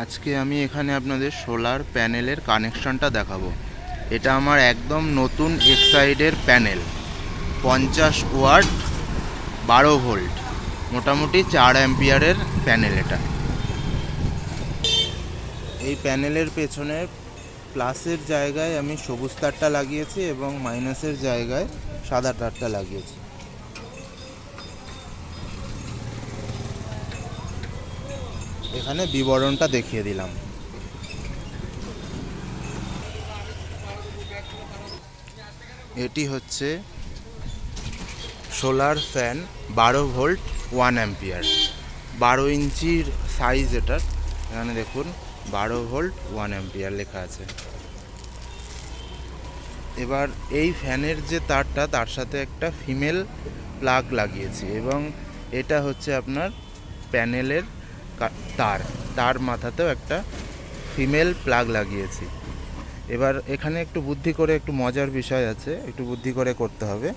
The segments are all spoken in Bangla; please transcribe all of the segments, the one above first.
আজকে আমি এখানে আপনাদের সোলার প্যানেলের কানেকশনটা দেখাবো। এটা আমার একদম নতুন এক্সাইডের প্যানেল পঞ্চাশ ওয়াট, বারো ভোল্ট। মোটামুটি চার অ্যাম্পিয়ারের প্যানেল এটা। এই প্যানেলের পেছনে প্লাসের জায়গায় আমি সবুজ তারটা লাগিয়েছি এবং মাইনাসের জায়গায় সাদা তারটা লাগিয়েছি। এখানে বিবরণটা দেখিয়ে দিলাম। এটি হচ্ছে সোলার ফ্যান বারো ভোল্ট, ওয়ান অ্যাম্পিয়ার। বারো ইঞ্চির সাইজ এটার এখানে দেখুন, বারো ভোল্ট, ওয়ান অ্যাম্পিয়ার লেখা আছে। এবার এই ফ্যানের যে তারটা, তার সাথে একটা ফিমেল প্লাগ লাগিয়েছি এবং এটা হচ্ছে আপনার প্যানেলের তার তার মাথাতেও একটা ফিমেল প্লাগ লাগিয়েছি। এবার এখানে একটু বুদ্ধি করে, একটু মজার বিষয় আছে, একটু বুদ্ধি করে করতে হবে।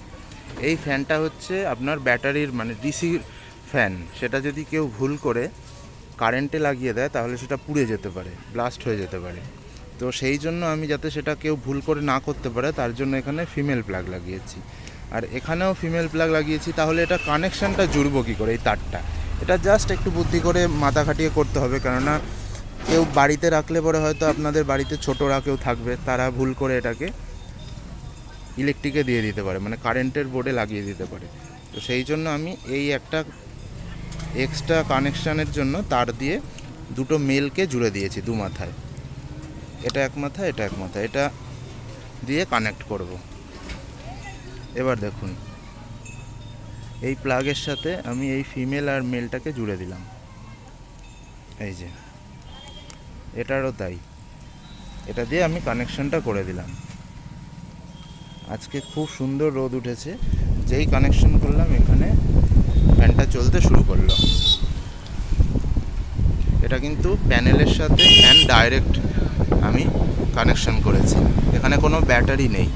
এই ফ্যানটা হচ্ছে আপনার ব্যাটারির মানে ডিসি ফ্যান সেটা যদি কেউ ভুল করে কারেন্টে লাগিয়ে দেয়, তাহলে সেটা পুড়ে যেতে পারে ব্লাস্ট হয়ে যেতে পারে। তো সেই জন্য আমি যাতে সেটা কেউ ভুল করে না করতে পারে, তার জন্য এখানে ফিমেল প্লাগ লাগিয়েছি। আর এখানেও ফিমেল প্লাগ লাগিয়েছি, তাহলে এটা কানেকশানটা জুড়বো কী করে, এই তারটা? এটা জাস্ট একটু বুদ্ধি করে মাথা খাটিয়ে করতে হবে, কেননা কেউ বাড়িতে রাখলে পরে হয়তো আপনাদের বাড়িতে ছোটরা কেউ থাকবে, তারা ভুল করে এটাকে ইলেকট্রিকে দিয়ে দিতে পারে মানে কারেন্টের বোর্ডে লাগিয়ে দিতে পারে। তো সেই জন্য আমি এই একটা এক্সট্রা কানেকশানের জন্য তার দিয়ে দুটো মেলকে জুড়ে দিয়েছি দু মাথায়। এটা এক মাথা এটা এক মাথা এটা দিয়ে কানেক্ট করব। এবার দেখুন। এই প্লাগের সাথে আমি এই ফিমেল আর মেলটাকে জুড়ে দিলাম। এই যে। এটারও তাই। এটা দিয়ে আমি কানেকশনটা করে দিলাম। আজকে খুব সুন্দর রোদ উঠেছে। যেই কানেকশন করলাম, এখানে ফ্যানটা চলতে শুরু করল। এটা কিন্তু প্যানেলের সাথে ফ্যান ডাইরেক্ট আমি কানেকশন করেছি। এখানে কোনো ব্যাটারি নেই।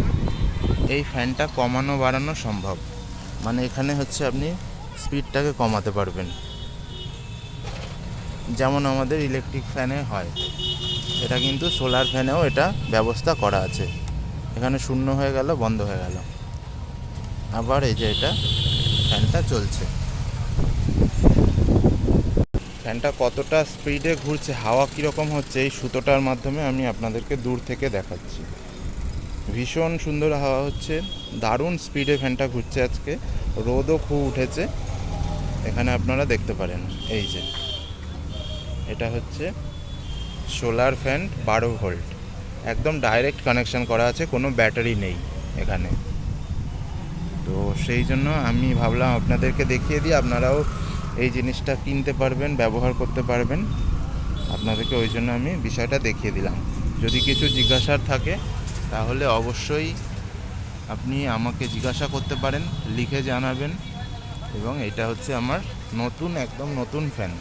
এই ফ্যানটা কমানো বাড়ানো সম্ভব। মানে এখানে হচ্ছে আপনি স্পিডটাকে কমাতে পারবেন। যেমন আমাদের ইলেকট্রিক ফ্যানে হয়। এটা কিন্তু সোলার ফ্যানেও এটা ব্যবস্থা করা আছে। এখানে শূন্য হয়ে গেল, বন্ধ হয়ে গেল। আবার এই যে এটা ফ্যানটা চলছে। ফ্যানটা কতটা স্পিডে ঘুরছে, হাওয়া কীরকম হচ্ছে, এই সুতোটার মাধ্যমে আমি আপনাদেরকে দূর থেকে দেখাচ্ছি। ভীষণ সুন্দর হাওয়া হচ্ছে। দারুণ স্পিডে ফ্যানটা ঘুরছে আজকে। রোদও খুব উঠেছে। এখানে আপনারা দেখতে পারেন। এই যে। এটা হচ্ছে সোলার ফ্যান বারো ভোল্ট একদম ডাইরেক্ট কানেকশন করা আছে, কোনো ব্যাটারি নেই এখানে। তো সেই জন্য আমি ভাবলাম আপনাদেরকে দেখিয়ে দিই, আপনারাও এই জিনিসটা কিনতে পারবেন, ব্যবহার করতে পারবেন। আপনাদেরকে ওই জন্য আমি বিষয়টা দেখিয়ে দিলাম। যদি কিছু জিজ্ঞাসার থাকে তাহলে অবশ্যই আপনি আমাকে জিজ্ঞাসা করতে পারেন, লিখে জানাবেন এবং এটা হচ্ছে আমার নতুন, একদম নতুন ফ্যান